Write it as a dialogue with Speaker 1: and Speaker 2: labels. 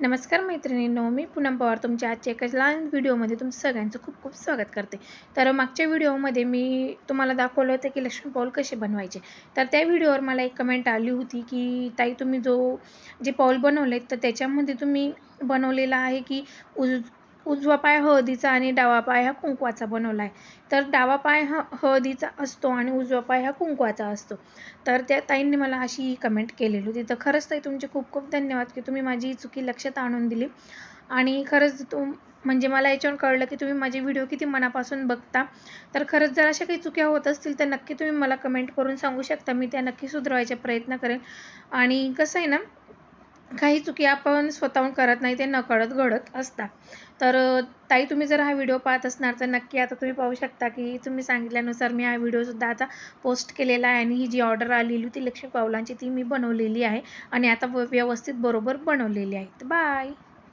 Speaker 1: नमस्कार मैत्रिणींनो मी पूनम पवार तुमच्या आजच्या एका लहान व्हिडिओमध्ये तुमचं सगळ्यांचं खूप खूप स्वागत करते. तर मागच्या व्हिडिओमध्ये मी तुम्हाला दाखवलं होतं की लक्ष्मी पाऊल कसे बनवायचे. तर त्या व्हिडिओवर मला एक कमेंट आली होती की ताई तुम्ही जो जे पाऊल बनवले तर त्याच्यामध्ये तुम्ही बनवलेला आहे की उज उजवा पाय हळदीचा आणि डावा पाय हा कुंकवाचा बनवला आहे तर डावा पाय हा हळदीचा असतो आणि उजवा पाय हा कुंकवाचा असतो. तर त्या ताईंनी मला अशी कमेंट केलेली होती. तर खरंच ताई तुमचे खूप खूप धन्यवाद की तुम्ही माझी चुकी लक्षात आणून दिली. आणि खरंच तुम म्हणजे मला याच्यावर कळलं की तुम्ही माझे व्हिडिओ किती मनापासून बघता. तर खरंच जर अशा काही चुक्या होत असतील तर नक्की तुम्ही मला कमेंट करून सांगू शकता. मी त्या नक्की सुधारवायचा प्रयत्न करेन. आणि कसं आहे ना काही चुकी आपण स्वतःहून करत नाही ते नकळत घडत असतात. तर ताई तुम्ही जर हा व्हिडिओ पाहत असणार तर नक्की आता तुम्ही पाहू शकता की तुम्ही सांगितल्यानुसार मी हा व्हिडिओसुद्धा आता पोस्ट केलेला आहे आणि ही जी ऑर्डर आलेली होती लक्ष्मी पावलांची ती मी बनवलेली आहे आणि आता व्यवस्थित बरोबर बनवलेली आहे. बाय!